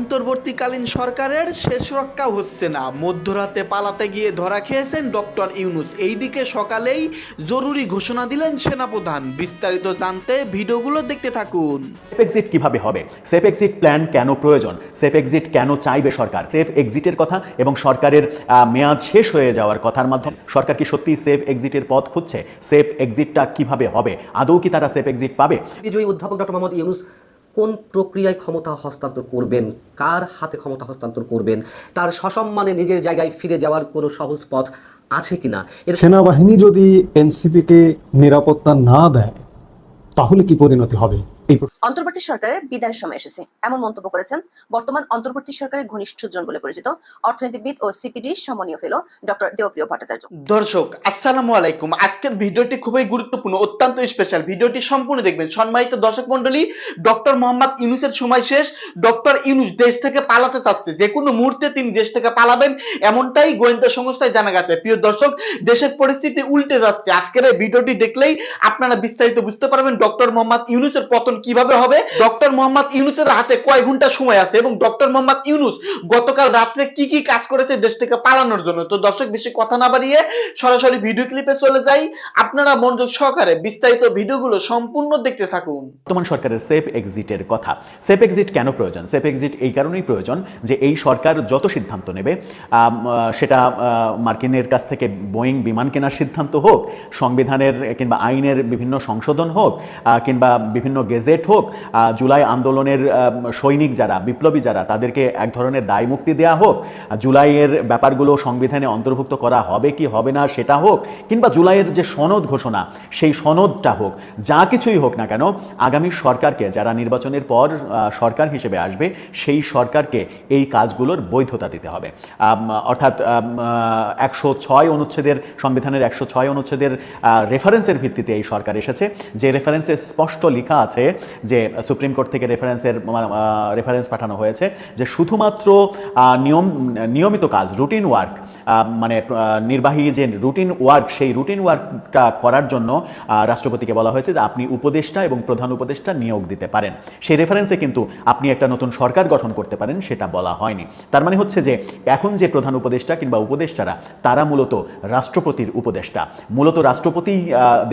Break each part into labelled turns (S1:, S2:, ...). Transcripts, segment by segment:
S1: অন্তর্বর্তীকালীন সরকারের শেষ রক্ষা হচ্ছে না। মধ্যরাতে পালাতে গিয়ে ধরা খেয়েছেন ডক্টর ইউনুস। এইদিকে সকালেই জরুরি ঘোষণা দিলেন সেনাপ্রধান। বিস্তারিত জানতে ভিডিওগুলো দেখতে থাকুন।
S2: সেফ এক্সিট কীভাবে হবে? সেফ এক্সিট প্ল্যান কেন প্রয়োজন? সেফ এক্সিট কেন চাইবে সরকার? সেফ এক্সিটের কথা এবং সরকারের আহ, মেয়াদ শেষ হয়ে যাওয়ার কথার মাধ্যমে সরকার কি সত্যি সেফ এক্সিটের পথ খুঁজছে? সেফ এক্সিটটা কীভাবে হবে? আদৌ কি তারা সেফ এক্সিট পাবে?
S3: বিজয়ী অধ্যাপক ডক্টর মোহাম্মদ ইউনুস কোন প্রক্রিয়ায় ক্ষমতা হস্তান্তর করবেন? কার হাতে ক্ষমতা হস্তান্তর করবেন? তার সসম্মানে নিজের জায়গায় ফিরে যাওয়ার কোনো সহজ পথ আছে কিনা?
S4: সেনাবাহিনী যদি এনসিপিকে নিরাপত্তা না দেয়, তাহলে কি পরিণতি হবে?
S5: অন্তর্বর্তী সরকারের বিদায়ের সময় এসেছে। এমন মন্তব্য করেছেন বর্তমান অন্তর্বর্তী সরকারের ঘনিষ্ঠজন বলে পরিচিত অর্থনীতিবিদ ও সিপিডি সম্মানীয় ফেলো ডক্টর দেবপ্রিয় ভট্টাচার্য।
S1: দর্শক, আসসালামু আলাইকুম। আজকের ভিডিওটি খুবই গুরুত্বপূর্ণ, অত্যন্ত স্পেশাল ভিডিওটি সম্পূর্ণ দেখবেন। সম্মানিত দর্শক মন্ডলী ডক্টর মোহাম্মদ ইউনুসের সময় শেষ। ডক্টর ইউনুস দেশ থেকে পালাতে চাচ্ছে। যে কোনো মুহূর্তে তিনি দেশ থেকে পালাবেন, এমনটাই গোয়েন্দা সংস্থায় জানা গেছে। প্রিয় দর্শক, দেশের পরিস্থিতি উল্টে যাচ্ছে। আজকের এই ভিডিওটি দেখলেই আপনারা বিস্তারিত বুঝতে পারবেন ডক্টর মোহাম্মদ ইউনুসের পতন কীভাবে হবে? ডক্টর মোহাম্মদ ইউনুসের হাতে কয় ঘণ্টা সময় আছে এবং ডক্টর মোহাম্মদ ইউনুস গতকাল রাত্রে কি কি কাজ করেছে দেশ থেকে পালানোর জন্য? তো দর্শক, বেশি কথা না বাড়িয়ে সরাসরি ভিডিও ক্লিপে চলে যাই। আপনারা মনোযোগ সহকারে বিস্তারিত ভিডিওগুলো সম্পূর্ণ দেখতে থাকুন।
S2: বর্তমান সরকারের সেফ এক্সিটের কথা। সেফ এক্সিট কেন প্রয়োজন? সেফ এক্সিট এই কারণেই প্রয়োজন যে এই সরকার যত সিদ্ধান্ত নেবে সেটা মার্কিনের কাছ থেকে বোয়িং বিমান কেনার সিদ্ধান্ত হোক, সংবিধানের কিংবা আইনের বিভিন্ন সংশোধন হোক কিংবা বিভিন্ন গেজেট হোক জুলাই আন্দোলনের সৈনিক যারা, বিপ্লবী যারা, তাদেরকে এক ধরনের দায় মুক্তি দেওয়া হোক জুলাইয়ের ব্যাপারগুলো সংবিধানে অন্তর্ভুক্ত করা হবে কি হবে না সেটা হোক, কিংবা জুলাইয়ের যে সনদ ঘোষণা, সেই সনদটা হোক, যা কিছুই হোক না কেন, আগামী সরকারকে, যারা নির্বাচনের পর সরকার হিসেবে আসবে, সেই সরকারকে এই কাজগুলোর বৈধতা দিতে হবে। অর্থাৎ একশো ছয় অনুচ্ছেদের, সংবিধানের একশো ছয় অনুচ্ছেদের রেফারেন্সের ভিত্তিতে এই সরকার এসেছে। যে রেফারেন্সে স্পষ্ট লেখা আছে যে সুপ্রিম কোর্ট থেকে রেফারেন্সের রেফারেন্স পাঠানো হয়েছে, যে শুধুমাত্র নিয়ম, নিয়মিত কাজ রুটিন ওয়ার্ক মানে নির্বাহী যে রুটিন ওয়ার্ক, সেই রুটিন ওয়ার্কটা করার জন্য রাষ্ট্রপতিকে বলা হয়েছে যে আপনি উপদেষ্টা এবং প্রধান উপদেষ্টা নিয়োগ দিতে পারেন। সেই রেফারেন্সে কিন্তু আপনি একটা নতুন সরকার গঠন করতে পারেন, সেটা বলা হয়নি। তার মানে হচ্ছে যে, এখন যে প্রধান উপদেষ্টা কিংবা উপদেষ্টারা, তারা মূলত রাষ্ট্রপতির উপদেষ্টা। মূলত রাষ্ট্রপতি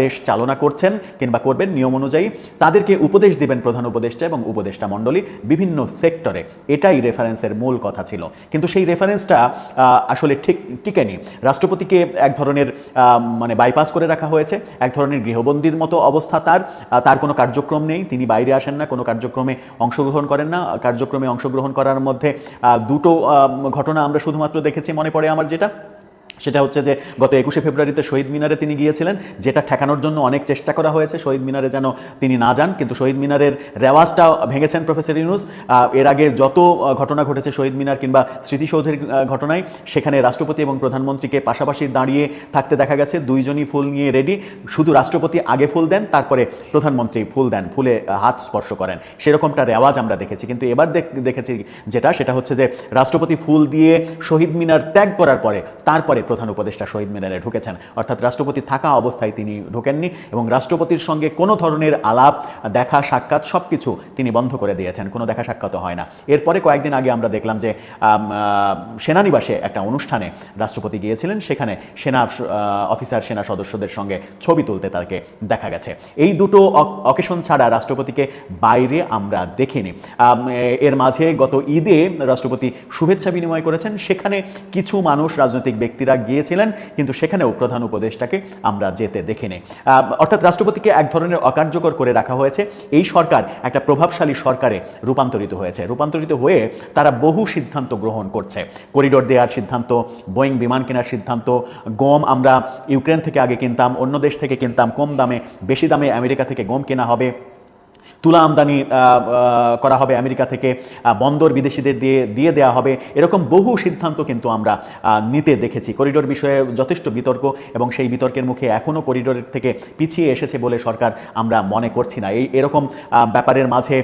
S2: দেশ চালনা করছেন কিংবা করবেন নিয়ম অনুযায়ী। তাদেরকে উপদেশ দিবেন প্রধান উপদেষ্টা এবং উপদেষ্টা মণ্ডলী বিভিন্ন সেক্টরে। এটাই রেফারেন্সের মূল কথা ছিল। কিন্তু সেই রেফারেন্সটা আসলে ঠিক টিকেনি রাষ্ট্রপতিকে এক ধরনের মানে বাইপাস করে রাখা হয়েছে। এক ধরনের গৃহবন্দীর মতো অবস্থা তার। তার কোনো কার্যক্রম নেই। তিনি বাইরে আসেন না। কোনো কার্যক্রমে অংশগ্রহণ করেন না। কার্যক্রমে অংশগ্রহণ করার মধ্যে দুটো ঘটনা আমরা শুধুমাত্র দেখেছি, মনে পড়ে আমার যেটা। সেটা হচ্ছে যে গত একুশে ফেব্রুয়ারিতে শহীদ মিনারে তিনি গিয়েছিলেন, যেটা ঠেকানোর জন্য অনেক চেষ্টা করা হয়েছে। শহীদ মিনারে যেন তিনি না যান, কিন্তু শহীদ মিনারের রেওয়াজটা ভেঙেছেন প্রফেসর ইউনুস। এর আগে যত ঘটনা ঘটেছে শহীদ মিনার কিংবা স্মৃতিসৌধের ঘটনায়, সেখানে রাষ্ট্রপতি এবং প্রধানমন্ত্রীকে পাশাপাশি দাঁড়িয়ে থাকতে দেখা গেছে। দুইজনই ফুল নিয়ে রেডি শুধু রাষ্ট্রপতি আগে ফুল দেন, তারপরে প্রধানমন্ত্রী ফুল দেন, ফুলে হাত স্পর্শ করেন। সেরকমটা রেওয়াজ আমরা দেখেছি। কিন্তু এবার দেখ- দেখেছি যেটা, সেটা হচ্ছে যে রাষ্ট্রপতি ফুল দিয়ে শহীদ মিনার ত্যাগ করার পরে, তারপরে প্রধান উপদেষ্টা শহীদ মিনারে ঢুকেছেন। অর্থাৎ রাষ্ট্রপতি থাকা অবস্থায় তিনি ঢোকেননি এবং রাষ্ট্রপতির সঙ্গে কোনো ধরনের আলাপ, দেখা, সাক্ষাৎ সব কিছু তিনি বন্ধ করে দিয়েছেন। কোনো দেখা সাক্ষাৎ হয় না। এরপরে কয়েকদিন আগে আমরা দেখলাম যে সেনানিবাসে একটা অনুষ্ঠানে রাষ্ট্রপতি গিয়েছিলেন। সেখানে সেনা অফিসার, সেনা সদস্যদের সঙ্গে ছবি তুলতে তাকে দেখা গেছে। এই দুটো অকেশন ছাড়া রাষ্ট্রপতিকে বাইরে আমরা দেখিনি। এর মাঝে গত ঈদে রাষ্ট্রপতি শুভেচ্ছা বিনিময় করেছেন। সেখানে কিছু মানুষ, রাজনৈতিক ব্যক্তিরা গিয়েছিলেন, কিন্তু সেখানেও প্রধান উপদেষ্টাকে আমরা যেতে দেখিনি। অর্থাৎ রাষ্ট্রপতিকে এক ধরনের অকার্যকর করে রাখা হয়েছে। এই সরকার একটা প্রভাবশালী সরকারে রূপান্তরিত হয়েছে। রূপান্তরিত হয়ে তারা বহু সিদ্ধান্ত গ্রহণ করছে। করিডোর দেওয়ার সিদ্ধান্ত, বোয়িং বিমান কেনার সিদ্ধান্ত, গম আমরা ইউক্রেন থেকে আগে কিনতাম, অন্য দেশ থেকে কিনতাম, কম দামে, বেশি দামে আমেরিকা থেকে গম কেনা হবে। তুলা আমদানি করা হবে আমেরিকা থেকে বন্দর বিদেশিদের দিয়ে দিয়ে দেওয়া হবে। এরকম বহু সিদ্ধান্ত কিন্তু আমরা নিতে দেখেছি। করিডোর বিষয়ে যথেষ্ট বিতর্ক এবং সেই বিতর্কের মুখে এখনও করিডোরের থেকে পিছিয়ে এসেছে বলে সরকার আমরা মনে করছি না। এই, এরকম ব্যাপারের মাঝে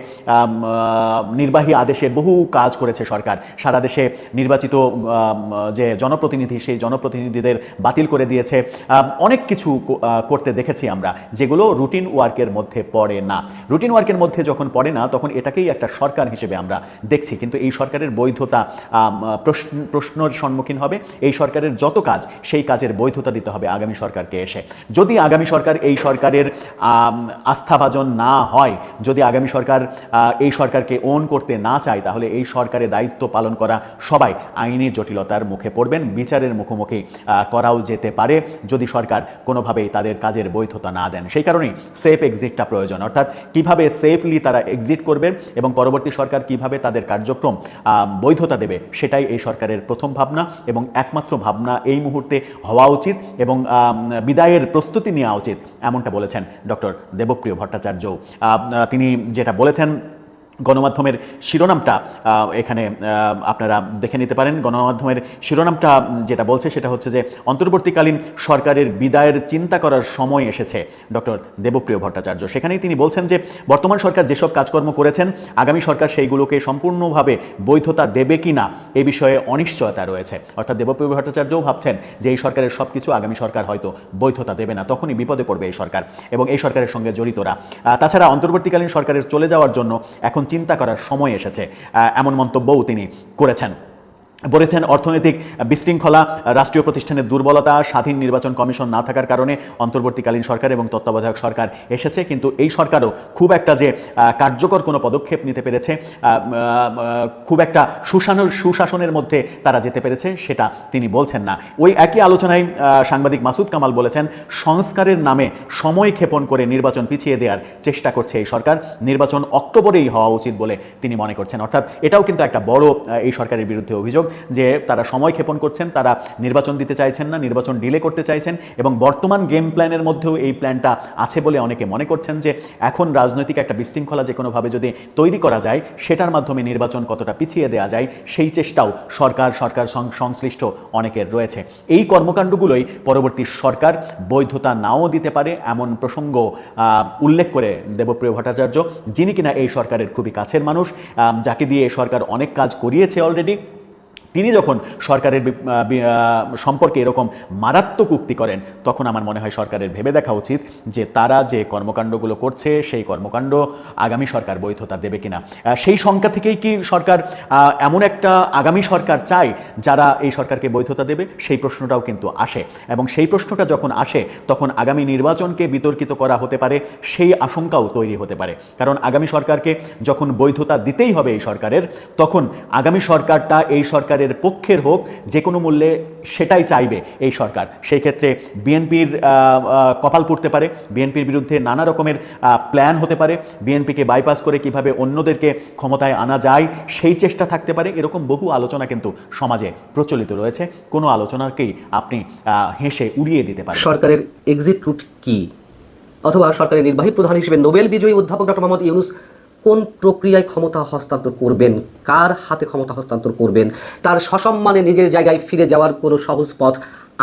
S2: নির্বাহী আদেশে বহু কাজ করেছে সরকার। সারা দেশে নির্বাচিত যে জনপ্রতিনিধি, সেই জনপ্রতিনিধিদের বাতিল করে দিয়েছে। অনেক কিছু করতে দেখেছি আমরা, যেগুলো রুটিন ওয়ার্কের মধ্যে পড়ে না। রুটিন ওয়ার্কের তর্কের মধ্যে যখন পড়ে না, তখন এটাকেই একটা সরকার হিসেবে আমরা দেখছি। কিন্তু এই সরকারের বৈধতা প্রশ্ন, প্রশ্নের সম্মুখীন হবে। এই সরকারের যত কাজ, সেই কাজের বৈধতা দিতে হবে আগামী সরকারকে এসে। যদি আগামী সরকার এই সরকারের আস্থাভাজন না হয়, যদি আগামী সরকার এই সরকারকে ওন করতে না চায়, তাহলে এই সরকারের দায়িত্ব পালন করা সবাই আইনি জটিলতার মুখে পড়বেন। বিচারের মুখোমুখি করাও যেতে পারে যদি সরকার কোনোভাবেই তাদের কাজের বৈধতা না দেন। সেই কারণেই সেফ এক্সিটটা প্রয়োজন। অর্থাৎ কীভাবে সেফলি তারা এক্সিট করবে এবং পরবর্তী সরকার কীভাবে তাদের কার্যক্রম বৈধতা দেবে সেটাই এই সরকারের প্রথম ভাবনা এবং একমাত্র ভাবনা এই মুহূর্তে হওয়া উচিত এবং বিদায়ের প্রস্তুতি নেওয়া উচিত, এমনটা বলেছেন ডক্টর দেবপ্রিয় ভট্টাচার্য তিনি যেটা বলেছেন গণমাধ্যমের শিরোনামটা এখানে আপনারা দেখে নিতে পারেন। গণমাধ্যমের শিরোনামটা যেটা বলছে সেটা হচ্ছে যে, অন্তর্বর্তীকালীন সরকারের বিদায়ের চিন্তা করার সময় এসেছে ডক্টর দেবপ্রিয় ভট্টাচার্য। সেখানেই তিনি বলছেন যে, বর্তমান সরকার যেসব কাজকর্ম করেছেন, আগামী সরকার সেইগুলোকে সম্পূর্ণভাবে বৈধতা দেবে কি না এ বিষয়ে অনিশ্চয়তা রয়েছে। অর্থাৎ দেবপ্রিয় ভট্টাচার্যও ভাবছেন যে, এই সরকারের সব কিছু আগামী সরকার হয়তো বৈধতা দেবে না। তখনই বিপদে পড়বে এই সরকার এবং এই সরকারের সঙ্গে জড়িতরা। তাছাড়া অন্তর্বর্তীকালীন সরকারের চলে যাওয়ার জন্য এখন চিন্তা করার সময় এসেছে। এমন মন্তব্যও তিনি করেছেন। বলেছেন অর্থনৈতিক বিশৃঙ্খলা, রাষ্ট্রীয় প্রতিষ্ঠানের দুর্বলতা, স্বাধীন নির্বাচন কমিশন না থাকার কারণে অন্তর্বর্তীকালীন সরকার এবং তত্ত্বাবধায়ক সরকার এসেছে, কিন্তু এই সরকারও খুব একটা যে কার্যকর কোনো পদক্ষেপ নিতে পেরেছে খুব একটা সুশাসন সুশাসনের মধ্যে তারা যেতে পেরেছে, সেটা তিনি বলছেন না। ওই একই আলোচনায় সাংবাদিক মাসুদ কামাল বলেছেন, সংস্কারের নামে সময় ক্ষেপণ করে নির্বাচন পিছিয়ে দেওয়ার চেষ্টা করছে এই সরকার, নির্বাচন অক্টোবরেই হওয়া উচিত বলে তিনি মনে করছেন। অর্থাৎ এটাও কিন্তু একটা বড় এই সরকারের বিরুদ্ধে অভিযোগ। যে তারা সময় ক্ষেপণ করছেন, তারা নির্বাচন দিতে চাইছেন না, নির্বাচন ডিলে করতে চাইছেন এবং বর্তমান গেম প্ল্যানের মধ্যেও এই প্ল্যানটা আছে বলে অনেকে মনে করছেন যে এখন রাজনৈতিক একটা বিশৃঙ্খলা যে কোনোভাবে যদি তৈরি করা যায়, সেটার মাধ্যমে নির্বাচন কতটা পিছিয়ে দেওয়া যায়, সেই চেষ্টাও সরকার সরকার সংশ্লিষ্ট অনেকের রয়েছে। এই কর্মকাণ্ডগুলোই পরবর্তী সরকার বৈধতা নাও দিতে পারে এমন প্রসঙ্গ উল্লেখ করে দেবপ্রিয় ভট্টাচার্য, যিনি কিনা এই সরকারের খুবই কাছের মানুষ যাকে দিয়ে সরকার অনেক কাজ করিয়েছে অলরেডি তিনি যখন সরকারের সম্পর্কে এরকম মারাত্মক উক্তি করেন, তখন আমার মনে হয় সরকারের ভেবে দেখা উচিত যে তারা যে কর্মকাণ্ডগুলো করছে, সেই কর্মকাণ্ড আগামী সরকার বৈধতা দেবে কিনা। সেই সংখ্যা থেকেই কি সরকার এমন একটা আগামী সরকার চায় যারা এই সরকারকে বৈধতা দেবে? সেই প্রশ্নটাও কিন্তু আসে। এবং সেই প্রশ্নটা যখন আসে, তখন আগামী নির্বাচনকে বিতর্কিত করা হতে পারে, সেই আশঙ্কাও তৈরি হতে পারে। কারণ আগামী সরকারকে যখন বৈধতা দিতেই হবে এই সরকারের, তখন আগামী সরকারটা এই সরকারের পক্ষের হোক যে কোনো মূল্যে সেটাই চাইবে এই সরকার। সেই ক্ষেত্রে বিএনপির কপাল পুড়তে পারে, বিএনপির বিরুদ্ধে নানা রকমের প্ল্যান হতে পারে, বিএনপিকে বাইপাস করে কীভাবে অন্যদেরকে ক্ষমতায় আনা যায়, সেই চেষ্টা থাকতে পারে, এরকম বহু আলোচনা কিন্তু সমাজে প্রচলিত রয়েছে। কোনো আলোচনাকেই আপনি হেসে উড়িয়ে দিতে পারেন
S3: সরকারের এক্সিট রুট কি? অথবা সরকারের নির্বাহী প্রধান হিসেবে নোবেল বিজয়ী অধ্যাপক ডক্টর মোহাম্মদ ইউনুস কোন প্রক্রিয়ায় ক্ষমতা হস্তান্তর করবেন? কার হাতে ক্ষমতা হস্তান্তর করবেন? তার সসম্মানে নিজের জায়গায় ফিরে যাওয়ার কোনো সহজ পথ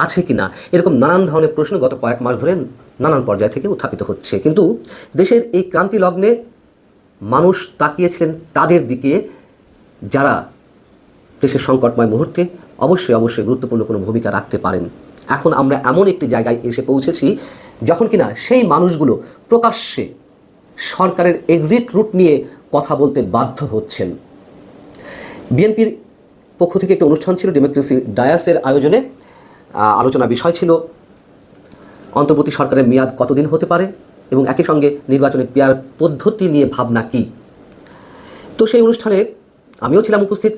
S3: আছে কি না এরকম নানান ধরনের প্রশ্ন গত কয়েক মাস ধরে নানান পর্যায় থেকে উত্থাপিত হচ্ছে। কিন্তু দেশের এই ক্রান্তি লগ্নে মানুষ তাকিয়েছিলেন তাদের দিকে, যারা দেশের সংকটময় মুহূর্তে অবশ্যই অবশ্যই গুরুত্বপূর্ণ কোনো ভূমিকা রাখতে পারেন। এখন আমরা এমন একটি জায়গায় এসে পৌঁছেছি, যখন কিনা সেই মানুষগুলো প্রকাশ্যে সরকারের এক্সিট রুট নিয়ে কথা বলতে বাধ্য হচ্ছেন। বিএনপির পক্ষ থেকে একটি অনুষ্ঠান ছিল ডেমোক্রেসি ডায়াসের আয়োজনে। আলোচনা বিষয় ছিল, অন্তর্বর্তী সরকারের মেয়াদ কতদিন হতে পারে এবং একই সঙ্গে নির্বাচনের পেয়ার পদ্ধতি নিয়ে ভাবনা কী? তো সেই অনুষ্ঠানে আমিও ছিলাম উপস্থিত।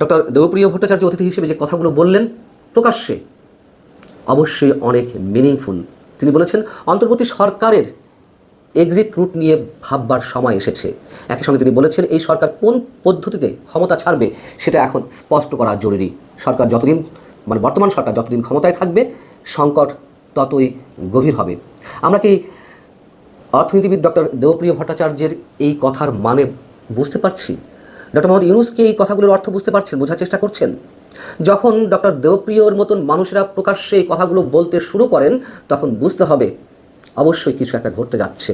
S3: ডক্টর দেবপ্রিয় ভট্টাচার্য অতিথি হিসেবে যে কথাগুলো বললেন, প্রকাশ্যে অবশ্যই অনেক মিনিংফুল তিনি বলেছেন, অন্তর্বর্তী সরকারের এক্সিট রুট নিয়ে ভাববার সময় এসেছে। একই সঙ্গে তিনি বলেছেন, এই সরকার কোন পদ্ধতিতে ক্ষমতা ছাড়বে সেটা এখন স্পষ্ট করা জরুরি। সরকার যতদিন মানে বর্তমান সরকার যতদিন ক্ষমতায় থাকবে, সংকট ততই গভীর হবে। আমরা কি অর্থনীতিবিদ ডক্টর দেবপ্রিয় ভট্টাচার্যের এই কথার মানে বুঝতে পারছি? ডক্টর মোহাম্মদ ইউনুসকে এই কথাগুলোর অর্থ বুঝতে পারছেন, বোঝার চেষ্টা করছেন? যখন ডক্টর দেবপ্রিয়র মতন মানুষেরা প্রকাশ্যে এই কথাগুলো বলতে শুরু করেন, তখন বুঝতে হবে অবশ্যই কিছু একটা ঘটতে যাচ্ছে।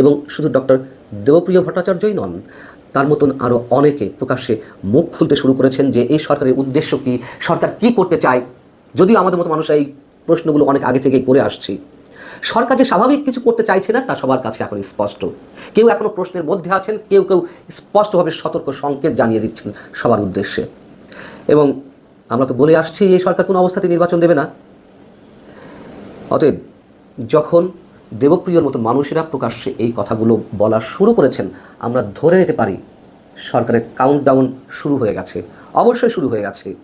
S3: এবং শুধু ডক্টর দেবপ্রিয় ভট্টাচার্যই নন, তার মতন আরও অনেকে প্রকাশ্যে মুখ খুলতে শুরু করেছেন যে, এই সরকারের উদ্দেশ্য কি? সরকার কি করতে চায়? যদিও আমাদের মতো মানুষ এই প্রশ্নগুলো অনেক আগে থেকেই করে আসছি। সরকার যে স্বাভাবিক কিছু করতে চাইছে না, তা সবার কাছে এখন স্পষ্ট। কেউ এখনও প্রশ্নের মধ্যে আছেন, কেউ কেউ স্পষ্টভাবে সতর্ক সংকেত জানিয়ে দিচ্ছেন সবার উদ্দেশ্যে। এবং আমরা তো বলে আসছি, এই সরকার কোনো অবস্থাতে নির্বাচন দেবে না। অতএব যখন দেবপ্রিয়র মতো মানুষেরা প্রকাশ্যে এই কথাগুলো বলা শুরু করেছেন, আমরা ধরে নিতে পারি সরকারের কাউন্টডাউন শুরু হয়ে গেছে, অবশ্যই শুরু হয়ে গেছে।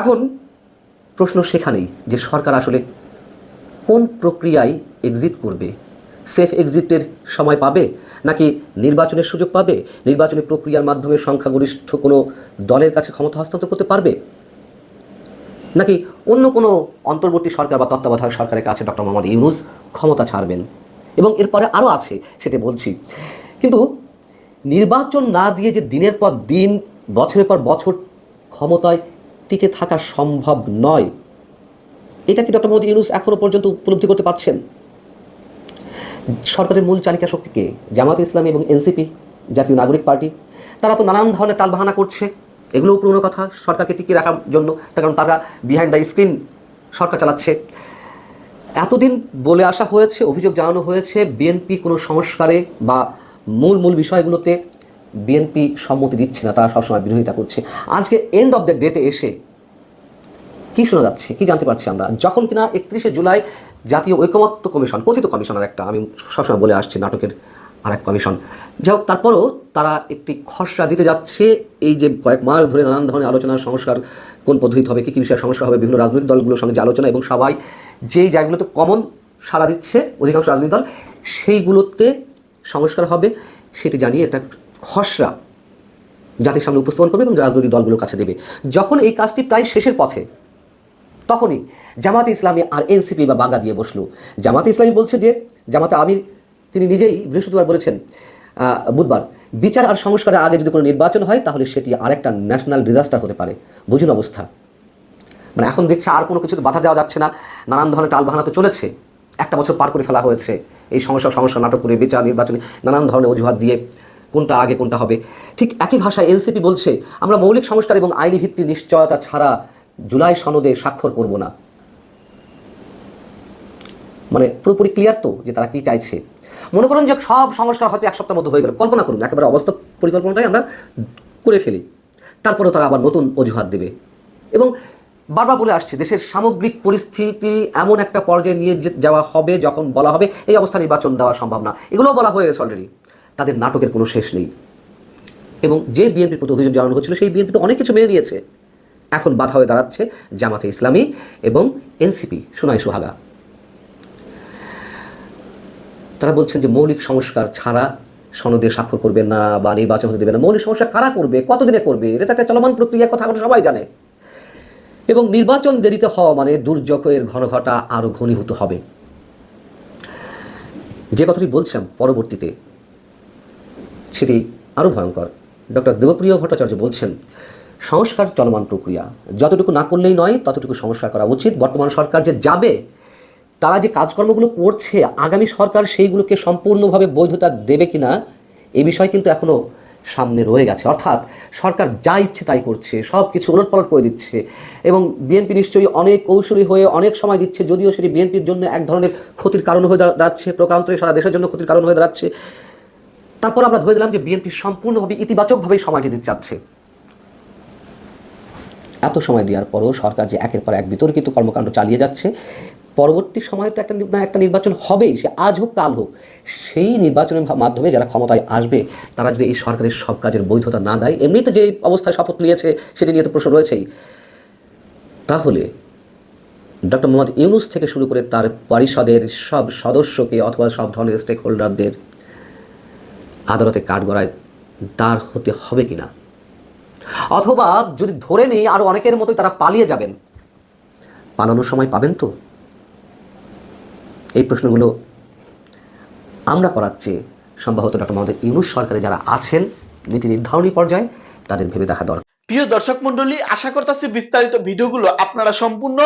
S3: এখন প্রশ্ন সেখানেই যে সরকার আসলে কোন প্রক্রিয়ায় এক্সিট করবে? সেফ এক্সিটের সময় পাবে? নাকি নির্বাচনের সুযোগ পাবে? নির্বাচনী প্রক্রিয়ার মাধ্যমে সংখ্যাগরিষ্ঠ কোনো দলের কাছে ক্ষমতা হস্তান্তর করতে পারবে? নাকি অন্য কোনো অন্তর্বর্তী সরকার বা তত্ত্বাবধায়ক সরকারের কাছে ডক্টর মোহাম্মদ ইউনুস ক্ষমতা ছাড়বেন? এবং এরপরে আরও আছে, সেটা বলছি। কিন্তু নির্বাচন না দিয়ে যে দিনের পর দিন, বছরের পর বছর ক্ষমতায় টিকে থাকা সম্ভব নয়, এটা কি ডক্টর মোহাম্মদ ইউনুস এখনও পর্যন্ত উপলব্ধি করতে পারছেন? সরকারের মূল চালিকা শক্তিকে জামাত ইসলামী এবং এনসিপি, জাতীয় নাগরিক পার্টি? তারা তো নানান ধরনের টালবাহানা করছে। এগুলোও পুরনো কথা, সরকারকে টিকিয়ে রাখার জন্য। তার কারণ তারা বিহাইন্ড দ্য স্ক্রিন সরকার চালাচ্ছে। এতদিন বলে আসা হয়েছে, অভিযোগ জানানো হয়েছে বিএনপি কোনো সংস্কারে বা মূল মূল বিষয়গুলোতে বিএনপি সম্মতি দিচ্ছে না, তারা সবসময় বিরোধিতা করছে। আজকে এন্ড অফ দ্য ডেতে এসে কি শোনা যাচ্ছে, কি জানতে পারছি আমরা? যখন কিনা একত্রিশে জুলাই জাতীয় ঐকমত্য কমিশন, কথিত কমিশনের একটা, আমি সবসময় বলে আসছি নাটকের আর এক কমিশন যাই হোক তারপরও তারা একটি খসড়া দিতে যাচ্ছে। এই যে কয়েক মাস ধরে নানান ধরনের আলোচনা, সংস্কার, কোন পদ্ধতিতে হবে, কী কী বিষয়ে সংস্কার হবে, বিভিন্ন রাজনৈতিক দলগুলোর সঙ্গে যে আলোচনা এবং সবাই যেই জায়গাগুলোতে কমন সাড়া দিচ্ছে, অধিকাংশ রাজনৈতিক দল, সেইগুলোতে সংস্কার হবে। সেটি জানিয়ে একটা খসড়া জাতির সামনে উপস্থাপন করবে এবং রাজনৈতিক দলগুলোর কাছে দেবে। যখন এই কাজটি প্রায় শেষের পথে, তখনই জামাতে ইসলামী আর এনসিপি বা বাংলা দিয়ে বসল। জামাতে ইসলামী বলছে যে, জামাতে আমির তিনি নিজেই বৃহস্পতিবার বলেছেন বুধবার, বিচার আর সংস্কারের আগে যদি কোনো নির্বাচন হয়, তাহলে সেটি আরেকটা ন্যাশনাল ডিজাস্টার হতে পারে। বুঝুন অবস্থা। মানে এখন দেখছে আর কোনো কিছুতে বাধা দেওয়া যাচ্ছে না, নানান ধরনের টালবাহানা তো চলেছে। একটা বছর পার করে ফেলা হয়েছে। এই সমস্যা সমস্যা নাটক করে, বিচার, নির্বাচনে, নানান ধরনের অজুহাত দিয়ে কোনটা আগে, কোনটা হবে। ঠিক একই ভাষায় এনসিপি বলছে, আমরা মৌলিক সংস্কার এবং আইনি ভিত্তির নিশ্চয়তা ছাড়া জুলাই সনদে স্বাক্ষর করব না। মানে পুরোপুরি ক্লিয়ার তো যে তারা কি চাইছে। মনে করুন যে সব সংস্কার হয়তো এক সপ্তাহের মধ্যে হয়ে গেল। কল্পনা করুন, একেবারে অবস্থা পরিকল্পনাটাই আমরা করে ফেলি। তারপরেও তারা আবার নতুন অজুহাত দেবে। এবং বারবার বলে আসছে, দেশের সামগ্রিক পরিস্থিতি এমন একটা পর্যায়ে নিয়ে যাওয়া হবে, যখন বলা হবে এই অবস্থা নির্বাচন দেওয়া সম্ভব না। এগুলোও বলা হয়ে গেছে অলরেডি তাদের নাটকের কোনো শেষ নেই। এবং যে বিএনপির প্রতি অভিযোগ জানানো হচ্ছিল, সেই বিএনপি তো অনেক কিছু মেনে নিয়েছে। এখন বাধা হয়ে দাঁড়াচ্ছে জামাতে ইসলামী এবং এনসিপি সোনাই সোহাগা। তারা বলছেন যে মৌলিক সংস্কার ছাড়া সনদে স্বাক্ষর করবে না বা নির্বাচন হতে দেবে না। মৌলিক সংস্কার কারা করবে? কতদিনে করবে? এটা একটা চলমান প্রক্রিয়া, কথা আমরা সবাই জানে। এবং নির্বাচন দেরিতে হওয়া মানে দুর্যোগের ঘন ঘটা আরও ঘনীভূত হবে। যে কথাটি বলছিলাম পরবর্তীতে, সেটি আরও ভয়ঙ্কর। ডক্টর দেবপ্রিয় ভট্টাচার্য বলছেন, সংস্কার চলমান প্রক্রিয়া। যতটুকু না করলেই নয়, ততটুকু সংস্কার করা উচিত। বর্তমান সরকার যে যাবে তারা যে কাজকর্মগুলো করছে, আগামী সরকার সেইগুলোকে সম্পূর্ণভাবে বৈধতা দেবে কিনা, এ বিষয় কিন্তু এখনও সামনে রয়ে গেছে। অর্থাৎ সরকার যা ইচ্ছে তাই করছে সব কিছু উলটপালট করে দিচ্ছে এবং বিএনপি নিশ্চয়ই অনেক কৌশলী হয়ে অনেক সময় দিচ্ছে, যদিও সেটি বিএনপির জন্য এক ধরনের ক্ষতির কারণ হয়ে দাঁড়া- দাঁড়াচ্ছে প্রকান্তরে সারা দেশের জন্য ক্ষতির কারণ হয়ে দাঁড়াচ্ছে। তারপর আমরা ধরে দিলাম যে বিএনপি সম্পূর্ণভাবে ইতিবাচকভাবেই সময়টি দিতে চাচ্ছে। এত সময় দেওয়ার পরও সরকার যে একের পর এক বিতর্কিত কর্মকাণ্ড চালিয়ে যাচ্ছে পরবর্তী সময়ে তো একটা না, একটা নির্বাচন হবেই, সে আজ হোক, কাল হোক। সেই নির্বাচনের মাধ্যমে যারা ক্ষমতায় আসবে, তারা যদি এই সরকারের সব কাজের বৈধতা না দেয়, এমনিতে যে অবস্থায় শপথ নিয়েছে, সেটি নিয়ে তো প্রশ্ন রয়েছেই। তাহলে ডক্টর মোহাম্মদ ইউনুস থেকে শুরু করে তার পরিষদের সব সদস্যকে অথবা সব ধরনের স্টেক হোল্ডারদের আদালতে কাঠগড়ায় দাঁড় হতে হবে কিনা? অথবা যদি ধরে নেই, আরও অনেকের মতোই তারা পালিয়ে যাবেন। পালানোর সময় পাবেন তো? এই প্রশ্নগুলো আমরা করাচ্ছি সম্ভবত ডক্টর মোহাম্মদ ইউনুস সরকারে যারা আছেন, নীতি নির্ধারণী পর্যায়ে, তাদের ভেবে দেখা দরকার।
S1: প্রিয় দর্শক মন্ডলী আশা করতেছি বিস্তারিত ভিডিওগুলো আপনারা সম্পূর্ণ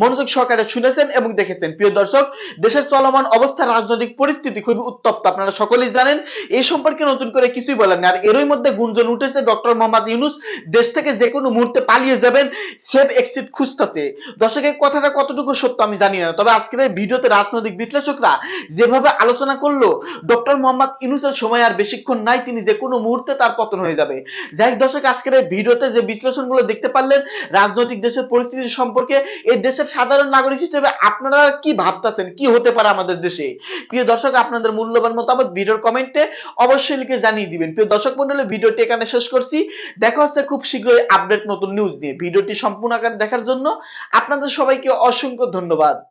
S1: মনোযোগ সহকারে শুনেছেন এবং দেখেছেন। প্রিয় দর্শক, দেশের চলমান অবস্থা, রাজনৈতিক পরিস্থিতি খুবই উত্তপ্ত, আপনারা সকলেই জানেন। এই সম্পর্কে নতুন করে কিছুই বলেন আর এরই মধ্যে গুঞ্জন উঠেছে, ডক্টর মোহাম্মদ ইউনুস দেশ থেকে যে কোনো মুহূর্তে পালিয়ে যাবেন সেফ এক্সিট খুঁজতেছে। দর্শক, এই কথাটা কতটুকু সত্য আমি জানি না। তবে আজকের এই ভিডিওতে রাজনৈতিক বিশ্লেষকরা যেভাবে আলোচনা করল, ডক্টর মোহাম্মদ ইউনুসের সময় আর বেশিক্ষণ নাই, তিনি যে কোনো মুহূর্তে তার পতন হয়ে যাবে। যাই দর্শক, আজকের এই ভিডিওতে যে বিশ্লেষণগুলো দেখতে পারলেন রাজনৈতিক দেশের পরিস্থিতি সম্পর্কে এই দেশের সাধারণ নাগরিক হিসেবে আপনারা কি ভাবতেছেন? কি হতে পারে আমাদের দেশে? প্রিয় দর্শক, আপনাদের মূল্যবান মতামত ভিডিওর কমেন্টে অবশ্যই লিখে জানিয়ে দিবেন। প্রিয় দর্শক মন্ডলী ভিডিওটি এখানে শেষ করছি। দেখা হচ্ছে খুব শীঘ্রই আপডেট নতুন নিউজ নিয়ে। ভিডিওটি সম্পূর্ণ আকার দেখার জন্য আপনাদের সবাইকে অসংখ্য ধন্যবাদ।